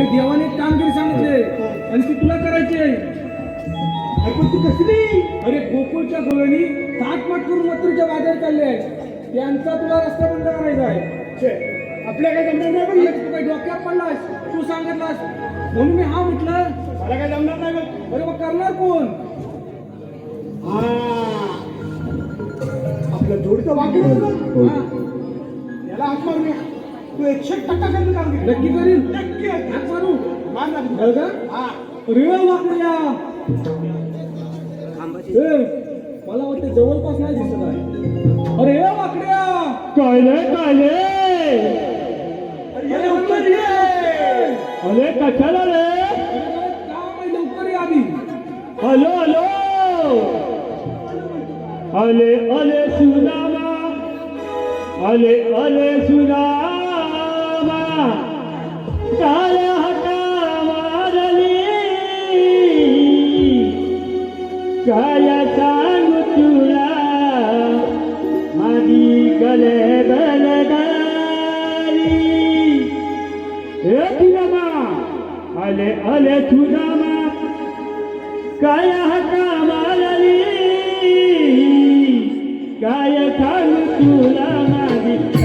देवाने एक कामगिरी सांगितले. आणि ती तुला करायची आहे. अरे पण तू कसली अरे गोकुळच्या गोव्यानी ताटमाट करून मथुरीच्या बाजार चालले आहेत. त्यांचा तुला रस्ता बंद करायचा आहे. आपल्या काय जमणार नाही बघ तू काही डोक्यात पडलास? तू सांगितलास. म्हणून मी हा म्हटलं. मला काय जमणार नाही बघ अरे मग करणार कोण? हा. आपलं जोडीचं वाक्य याला हात मारूया तू एकशे टक्का करून काम केलं? नक्की करीन. नक्की हात मारू मार ना तू. हो का? हा. अरे वाकड्या ए, मला वाटतं जवळपास नाही दिसत आहे. अरे वाकड्या. कायले कायले. अरे ये लवकर ये. अरे कशाला रे? काम आहे लवकर ये आधी हॅलो हॅलो. अले अले सुनामा अले अले सुनामा अले अले तुझा काय हका मारली काय सांगू तुला माझी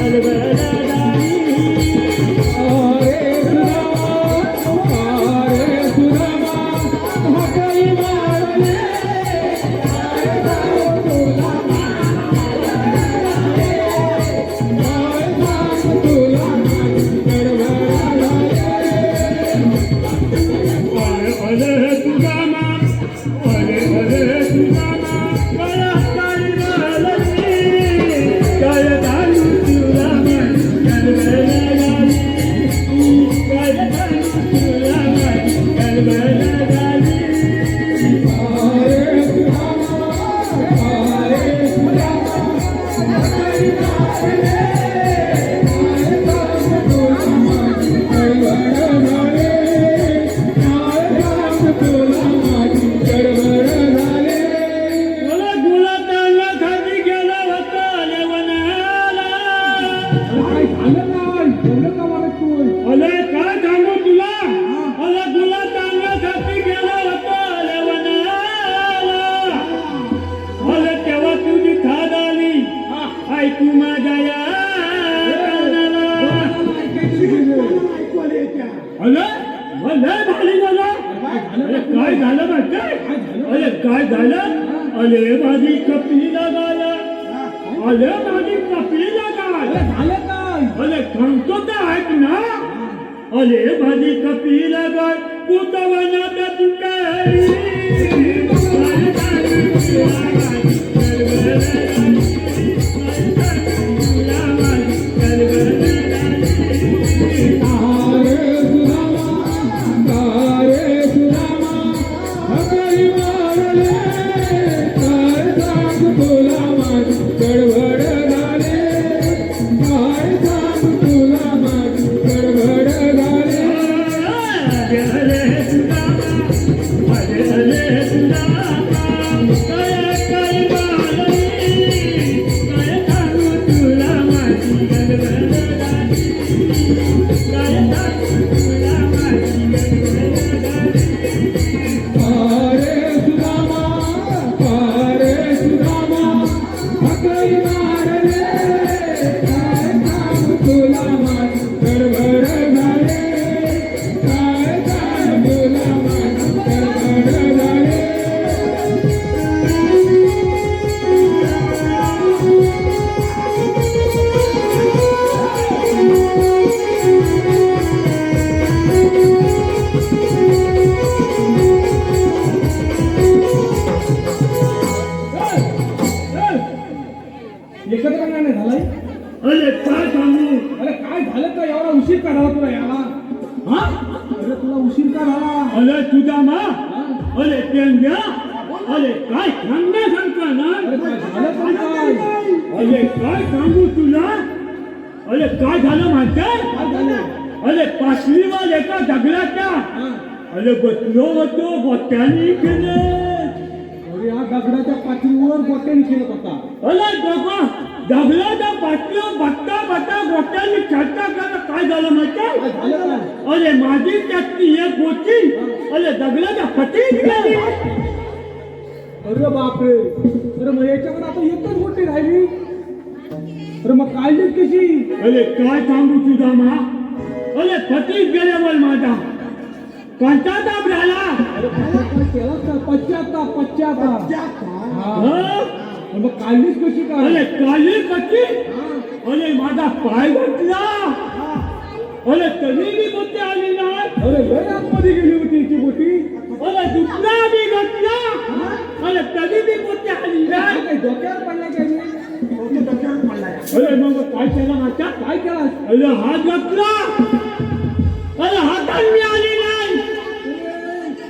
लगाया झालं काय? अरे सांगतो तर ऐक ना. अरे माझी कपी लगाय कुतवनात तुकारी अरे काय झालं झालं? अरे पाचवीवाल एका दगडाच्या. अरे बसलो होतो गोट्यानी केले. अरे या दगडाच्या पातळीवर गोट्याने केलं होता. अरे दोघं दगडाच्या बाटल्या बट्टा बट्टा गोट्याने खेळता खेळता काय झालं माहिती अरे माझी त्यातली एक गोटी अरे दगडाच्या फटीत गेली. अरे बापरे. अरे मग याच्याकडे आता एकच गोष्टी राहिली. अरे मग काळजीच कशी अरे काय सांगू तुझा मा? अरे फटीत गेल्यावर माझा. दाब झाला अरे काय काय का? पश्चाताप पश्चाताप हा. मग काळजीच कशी काय अरे कच्ची हा. अरे माझा पाय घटला. अरे तरी मी गोटी आली नाही. अरे लय आतमध्ये गेली होती ती गोटी अरे दुसरा मी घटला. अरे तरी मी गोटी आली नाही. काय डोक्यावर पडला काय? अरे मग काय केलं माझ्या काय केलास अरे हात घातला अरे हातात मी आली नाही?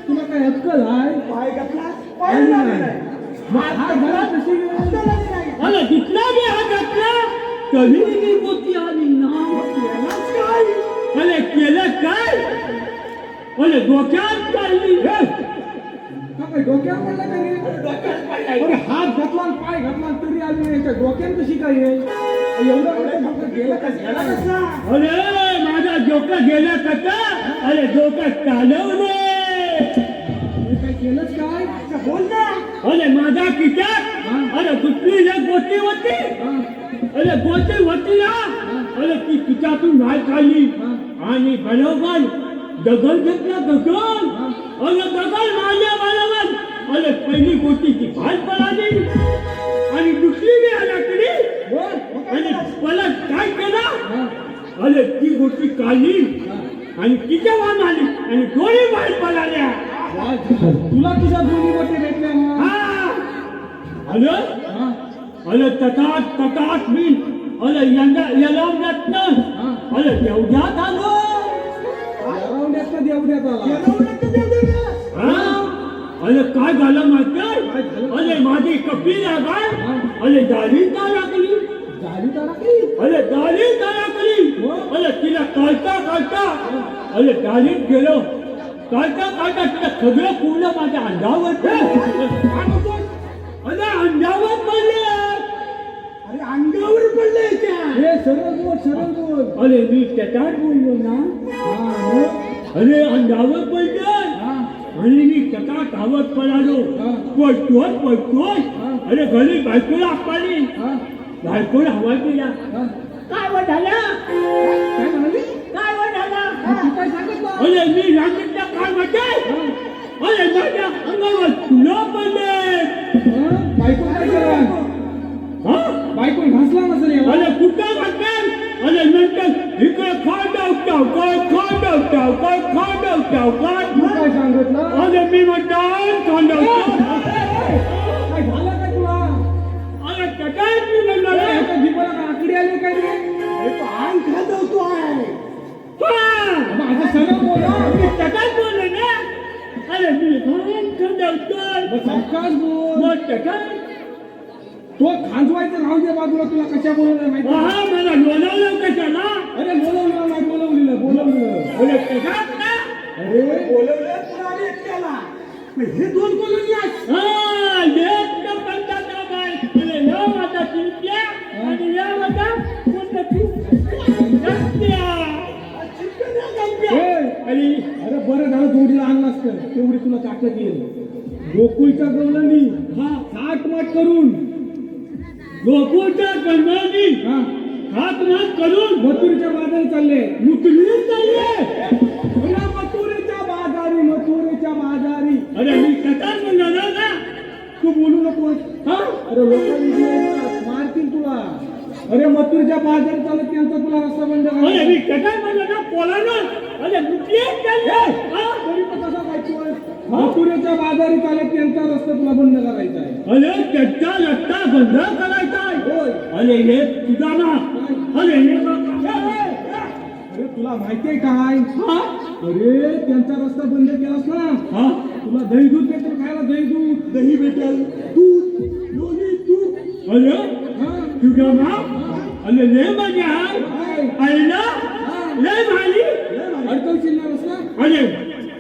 तुला काय अक्कल आहे? पाय घातला पाय हा? हात. अरे दुसरा मी हात घातला तरी मी गोटी आली नाही अरे केलं काय? अरे डोक्यात काढली हा! काय डोक्यावर पडला काय अरे हात घातला आणि पाय घातला आणि तरी आली नाही. त्या डोक्यात कशी काय आहे? एवढं मोठं डोकं गेलं का याला कसला अरे माझा डोकं गेलं कसा अरे डोकं चालवले. काय केलंच काय? बोल ना. अरे माझा किचक अरे दुसरी एक गोटी होती. अरे गोटी होती ना. अरे ती किचातून नाही काढली. आणि बरोबर दगड घेतला दगड अरे दगड मारल्या बरोबर अरे पहिली गोटीची भात पडाली आणि दुसरी मी आल्याकडे बोल. आणि मला काय केलं. अरे ती गोटी काढली. आणि तिच्या वान आली आणि दोन्ही बाहेर पडाल्या तुला तुझ्या दोन्ही गोटी भेटल्या हा. अरे. अरे तटात तटात मी अरे यंदा येलवण्यात हा. अरे तेवढ्यात आलो रावण्यात का देवड्यात आला येलवण्यात तर देव देव ना. अरे काय झालं माहिती? अरे माझी कपी लागाय. अरे दाढी का लागली अरे दाढी का लागली हो. अरे तिला काढता काढता अरे दाढीत गेलो काढता काढता तिला सगळं पूर्ण माझ्या बोलतोय? अरे अंगावर पडले अरे अंगावर पडलंय त्या हे सरळ बोल सरळ बोल अरे मी त्याच्यात बोललो ना हा? अरे अंगावर पडले हा. आणि मी त्याचा धावत पडालो. पळतोय हा. अरे घरी बायकोला हा. बायकोला हवा केला. काय व झाला? काय म्हणाली काय व झाला? मग तू काय सांगितलं? अरे मी सांगितलं काय म्हणते अरे माझ्या अंगावर तुला पडले. हा? बायको काय हा? बायको घासला नसेल. अरे कुठं म्हणते अरे नंतर इकडे खांडव टावकाय खांडव टावकाय खांडव टावकाय तू काय सांगितलं? अरे मी म्हणतो खांडव काय झालं काय तुला? अरे कटाय मी अरे, ह्याच्या जिभेला काय आकडी आली काय रे? तो आहे. मग आता सरळ बोल. मी कटाय बोलले ना. अरे मी बोल. मग कटाय तो खांजवायचं राहू दे बाजूला तुला कशा बोलवलं माहिती? हा मला लोणावलं कशाला? अरे बोलवलेलं अरे बोलवलं तुला मग हे दोन बोलवली आहेत हा एक पंचाचा बाय अरे या माझा चिंत्या आणि या माझा अरे बरं झालं जोडीला आणलं असतं तेवढी तुला ताकद येईल. गोकुळच्या गवळणी हा. थाट माट करून. गोकुळच्या कन्यानी हा. हात मात करून मथुरीच्या बाजारी चालले. मुकली चालले अरे मथुरीच्या बाजारी मथुरीच्या बाजारी. अरे मी कटार म्हणणार ना तू बोलू नकोस. हा? अरे लोकांनी मारतील तुला. अरे मथुरीच्या बाजारी चालत त्यांचा तुला रस्ता बंद अरे. मी कटार म्हणणार ना पोलानं. अरे मुकली चालले हा तरी कसा ऐकतोय मथुरीच्या बाजारी चालत त्यांचा रस्ता तुला बंद करायचा आहे. अरे त्याचा रस्ता बंद. होय अरे हे तुझा ना अरे हे. बघ. अरे तुला माहितीये काय? हा? अरे त्यांचा रस्ता बंद केलास ना? हा? तुला दही दूध भेटेल खायला दही दूध. दही भेटेल. दूध. लोणी तूप अरे हा. तुझा ना अरे आहे काय? अरे ना लय भारी अडकवशील ना? रस्ता अरे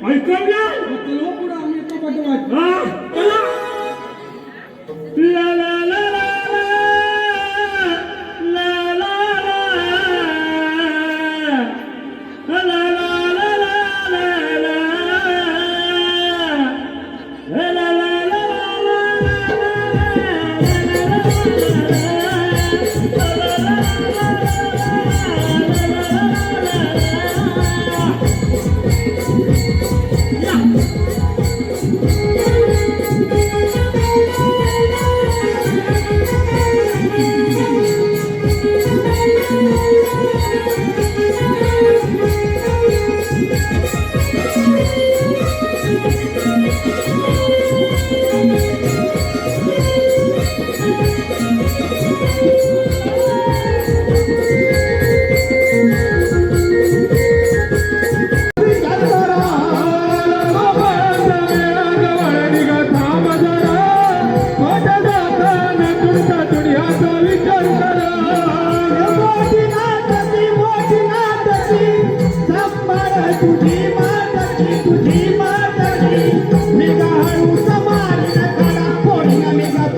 मग चलवा पुढं आम्ही एका Yeah.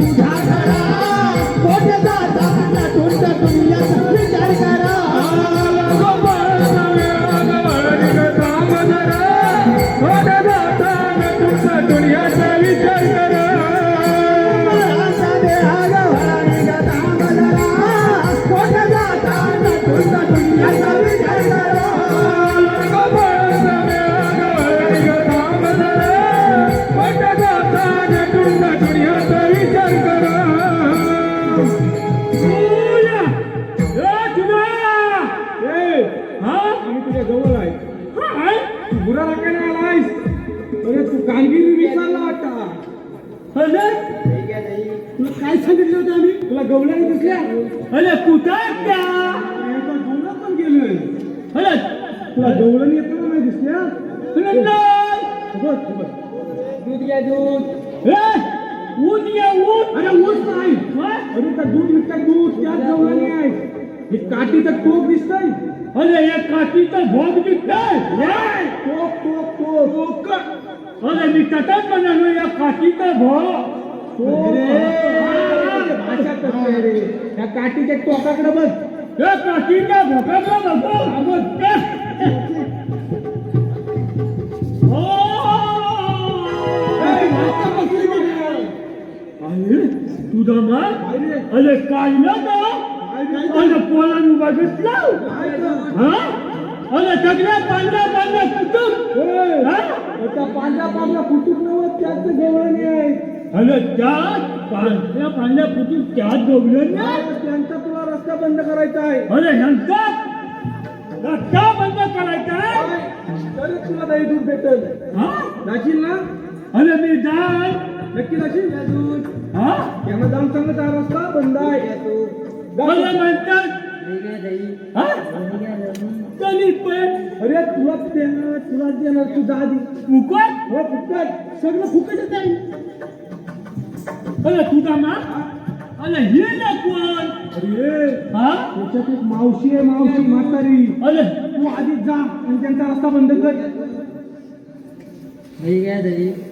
अरे तू वाटता तुला काय सांगितलं होतं आम्ही? तुला गवल्याने दिसल्या? अरे कुठं आहेत त्या? तो पण गेलोय. अरे तुला गवळण येताना नाही दिसल्या? बघ बघ. दूध घ्या दूध. ए, ऊन ये ऊन. अरे नाही. अरे त्या दूध दूध त्यात गवळणी आहे. हे काठीचं टोक दिसतंय. अरे या काठीचा भोग दिसतोय. टोक टोक टोक अरे मी तटात म्हणालो या काठीचा आहे रे. त्या काठीच्या टोकाकडे बघ. या काठीच्या कसली बघ. रे. अरे तुझा? अरे काय ना रे? अरे पोलानु बघितलं? हा? अरे सगळ्या पांढऱ्या पांढऱ्या कुटुंब हा? त्या पांढऱ्या पांढऱ्या फुटूक नव्हत त्यात गवळणी आहे अरे त्यात पांढऱ्या पांढऱ्या कुटुंब त्यात डोबलं ना त्यांचा तुला रस्ता बंद करायचा आहे. अरे ह्यांचा रस्ता बंद करायचा आहे? तरी तुला दही दूध भेटेल. हा? जाशील ना? अरे मी जाय. नक्की जाशील दूध. हा? त्यांना जाऊन सांगत हा रस्ता बंद आहे. अरे म्हणतात. हा? पण. अरे तुला देणार तुला देणार तू दहा दे फुकट? हो फुकट. सगळं फुकटच आहे. अरे तुझा मा? अरे हे ना कोण? अरे हा? त्याच्यात एक मावशी आहे मावशी म्हातारी. अरे. तू आधीच जा आणि त्यांचा रस्ता बंद कर. अरे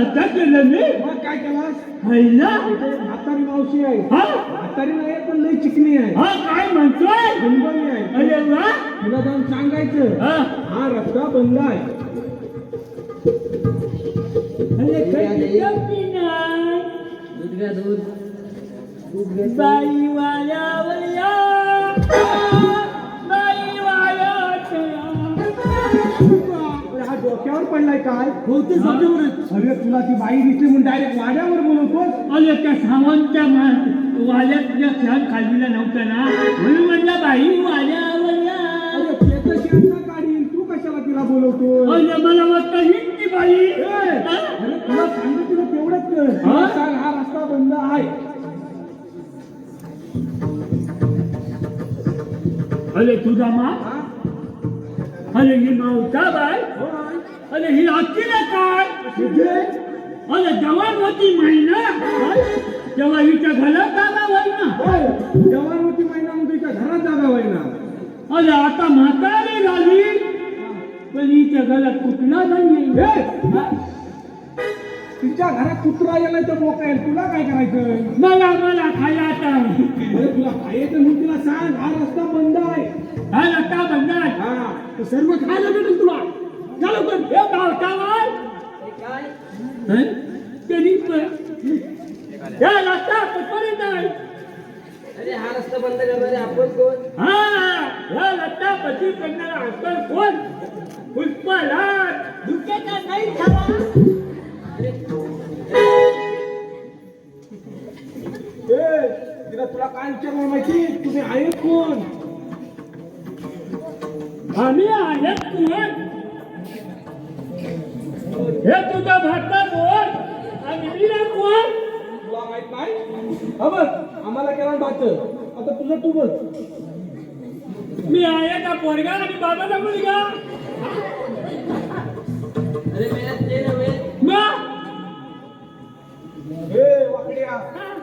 आता केलं मी मग काय केलास? हैला इथे म्हातारी मावशी आहे. हा? म्हातारी नाही पण लई चिकनी आहे. हा काय म्हणतोय? गंभीर आहे. अरे वा! तुला जाऊन सांगायचं. हा. हा रस्ता बंद आहे. अरे नाही बाई वाल्यावर या! बाई डोक्यावर पडलाय काय? होते अरे तुला ती बाई दिसली म्हणून डायरेक्ट वाड्यावर बोलवतोस? अरे त्या सावंतच्या वाल्यातल्या फॅन खालीला नव्हता ना? म्हणून म्हणलं बाई काढील तू कशाला तिला बोलवतो अरे मला वाटतं हीच ती बाई. हा? अरे तुला तेवढंच कर. हा? सांग हा रस्ता बंद आहे. अरे तुझा मा? अरे ही मावता बाय. अरे ही अक्कीला काय? म्हणजे? अरे जवान होती महिना. तेव्हा हिच्या घरात जागा होईना होय. जवानवती महिन्यामध्ये तिच्या घरात जागा होईना अरे आता म्हातारी झाली. पण हिच्या घरात कुठला नाही हे! हा? तिच्या घरात कुत्रा गेलाय तर मोका तुला काय करायचं मला मला खायला आता. अरे तुला खायचं म्हणून तिला सांग. हा रस्ता बंद आहे. हा रस्ता बंद आहे. हा सर्व खायला भेटेल तुला. चलो पण हे? तरी पण या रस्ता कुठपर्यंत आहे. अरे हा रस्ता बंद करणारे आपण कोण? हा या रस्ता पती करणारा आपण कोण? पुष्पराज दुसऱ्याचा नाही झाला तिला तुला काय विचारणार माहिती? तुम्ही आहे कोण? आम्ही आहे कोण? हे तुझ्या भारतात कोण? आणि विना तुला माहीत नाही? हा आम्हाला केला बात आता तुझं तू बघ. मी आहे का पोरगा आणि बाबाचा मुलगा. अरे मेरा ते नव्हे. हे वाकड्या.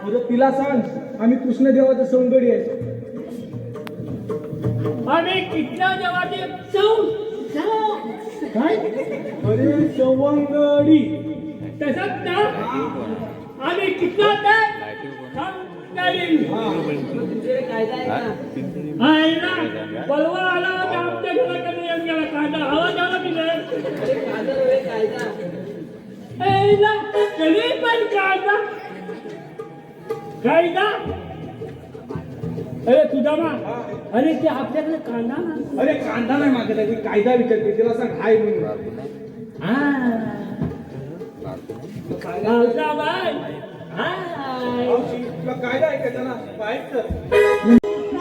म्हणजे तिला सांग आम्ही कृष्णदेवाचं सौंदर्य आहे. आम्ही कृष्णा देवाचे काय? अरे सवंगडी. तसंच ना. आम्ही कितना काय कायदा ना. बलवा आला होता आमच्या घराकडे. येऊन गेला. कांदा की नाही कायदा कायदा पण कायदा? अरे तुझा मा अरे ते आपल्याकडे कांदा ना अरे कांदा नाही मागत आहे. ती कायदा विचारते. तिला सांग हाय म्हणून. कांदा बाय हाय. तुला कायदा ऐकायचा ना?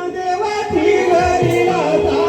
देवाची घरी राहता